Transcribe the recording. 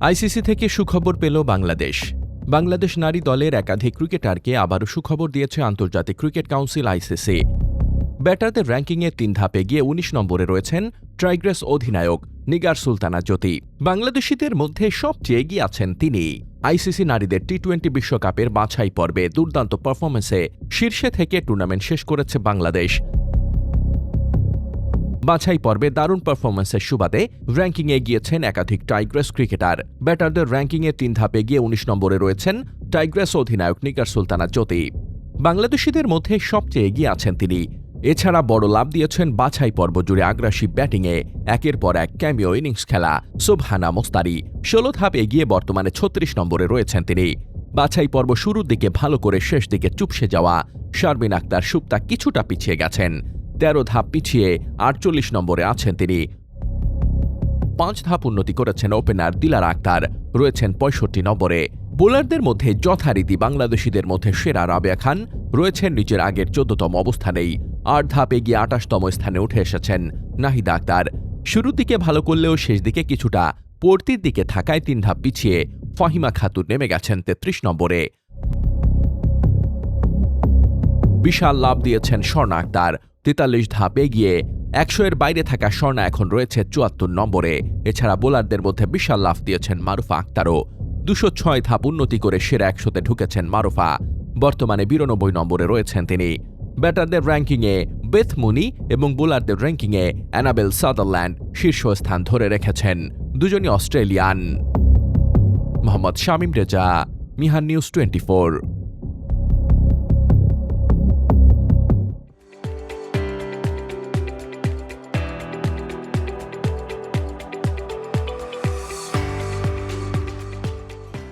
ICC থেকে সুখবর পেল বাংলাদেশ। বাংলাদেশ নারী দলের একাধিক ক্রিকেটারকে আবারও সুখবর দিয়েছে আন্তর্জাতিক ক্রিকেট কাউন্সিল আইসিসি। ব্যাটারদের র্যাঙ্কিংয়ে তিন ধাপে গিয়ে ১৯ নম্বরে রয়েছেন ট্রাইগ্রেস অধিনায়ক নিগার সুলতানা জ্যোতি। বাংলাদেশিদের মধ্যে সবচেয়ে এগিয়ে আছেন তিনি। আইসিসি নারীদের টি টোয়েন্টি বিশ্বকাপের বাছাই পর্বে দুর্দান্ত পারফরমেন্সে শীর্ষে থেকে টুর্নামেন্ট শেষ করেছে বাংলাদেশ। বাছাই পর্বে দারুণ পারফরমেন্সের সুবাদে র্যাঙ্কিংয়ে গিয়েছেন একাধিক টাইগ্রেস ক্রিকেটার। ব্যাটারদের র্যাঙ্কিংয়ে তিন ধাপে গিয়ে ১৯ নম্বরে রয়েছেন টাইগ্রেস অধিনায়ক নিকার সুলতানা জ্যোতি। বাংলাদেশিদের মধ্যে সবচেয়ে এগিয়ে আছেন তিনি। এছাড়া বড় লাভ দিয়েছেন বাছাই পর্ব জুড়ে আগ্রাসী ব্যাটিংয়ে। একের পর এক ক্যামিও ইনিংস খেলা, সুবহানা মোস্তারি। ষোলো ধাপ এগিয়ে বর্তমানে ছত্রিশ নম্বরে রয়েছেন তিনি। বাছাই পর্ব শুরুর দিকে ভালো করে শেষ দিকে চুপসে যাওয়া, শারমিন আক্তার সুপ্তা কিছুটা পিছিয়ে গেছেন। তেরো ধাপ পিছিয়ে আটচল্লিশ নম্বরে আছেন তিনি। পাঁচ ধাপ উন্নতি করেছেন ওপেনার দিলার আক্তার, রয়েছেন পঁয়ষট্টি নম্বরে। বোলারদের মধ্যে যথারীতি বাংলাদেশিদের মধ্যে সেরা রাবেয়া খান, রয়েছেন নিজের আগের চোদ্দতম অবস্থানেই। আট ধাপ এগিয়ে আটাশতম স্থানে উঠে এসেছেন নাহিদা আক্তার। শুরুর দিকে ভালো করলেও শেষ দিকে কিছুটা পড়তির দিকে থাকায় তিন ধাপ পিছিয়ে ফাহিমা খাতুন নেমে গেছেন তেত্রিশ নম্বরে। বিশাল লাভ দিয়েছেন স্বর্ণা আক্তার। তেতাল্লিশ ধাপ এগিয়ে একশো এর বাইরে থাকা স্বর্ণা এখন রয়েছে চুয়াত্তর নম্বরে। এছাড়া বোলারদের মধ্যে বিশাল লাভ দিয়েছেন মারুফা আক্তারও। দুশো ছয় ধাপ উন্নতি করে সেরা একশোতে ঢুকেছেন মারুফা। বর্তমানে বিরানব্বই নম্বরে রয়েছেন তিনি। ব্যাটারদের র্যাঙ্কিংয়ে বেথ মুনি এবং বোলারদের র্যাঙ্কিংয়ে অ্যানাবেল সাদারল্যান্ড শীর্ষস্থান ধরে রেখেছেন দুজনই Australian. Mohammad Shamim Reza, Mihan news twenty